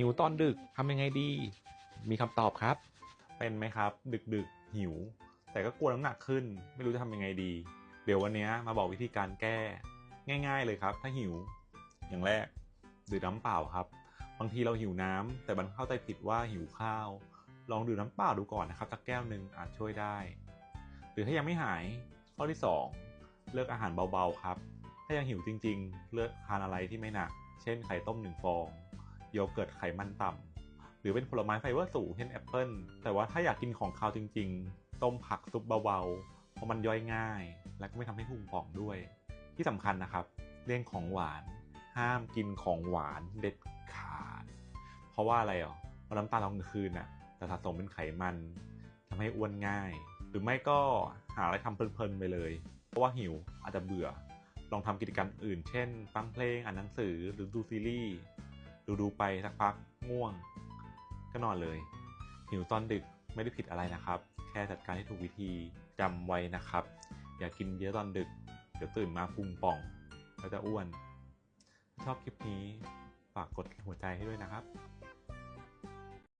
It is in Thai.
หิวตอนดึกทำยังไงดี มีคำตอบครับ เป็นไหมครับ ดึกดึกๆหิว แต่ก็กลัวน้ำหนักขึ้น ไม่รู้จะทำยังไงดี เดี๋ยววันนี้มาบอกวิธีการแก้ ง่ายๆเลยครับ ถ้าหิว อย่างแรกดื่มน้ำเปล่าครับ บางทีเราหิวน้ำแต่มันเข้าใจผิดว่าหิวข้าว ลองดื่มน้ำเปล่าดูก่อนนะครับสักแก้วหนึ่งอาจช่วยได้ หรือถ้ายังไม่หายข้อที่ 2 เลือกอาหารเบาๆครับ ถ้ายังหิวจริงๆ เลือกทานอะไรที่ไม่หนัก เช่นไข่ต้มหนึ่งฟอง โยเกิร์ตไขมันต่ำหรือเป็นผลไม้ไฟเบอร์สูงเช่นแอปเปิลแต่ว่าถ้าอยากกินของคาวจริง ๆ ต้มผักซุปเบาๆเพราะมันย่อยง่าย และก็ไม่ทำให้พุงป่องด้วย ที่สำคัญนะครับ เรื่องของหวานห้ามกินของหวานเด็ดขาด เพราะว่าอะไรอะเพราะน้ำตาลตอนกลางคืนน่ะจะสะสมเป็นไขมันทำให้อ้วนง่าย หรือไม่ก็หาอะไรทำเพลินๆไปเลย เพราะว่าหิวอาจจะเบื่อลองทำกิจกรรมอื่น เช่น ฟังเพลง อ่านหนังสือ หรือดูซีรีส์ ดูๆไปสักพักง่วง ก็นอนเลย หิวตอนดึกไม่ได้ผิดอะไรนะครับ แค่จัดการให้ถูกวิธีจำไว้นะครับ อย่ากินเยอะตอนดึก เดี๋ยวตื่นมาพุงป่องแล้วจะอ้วน ชอบคลิปนี้ฝากกดหัวใจให้ด้วยนะครับ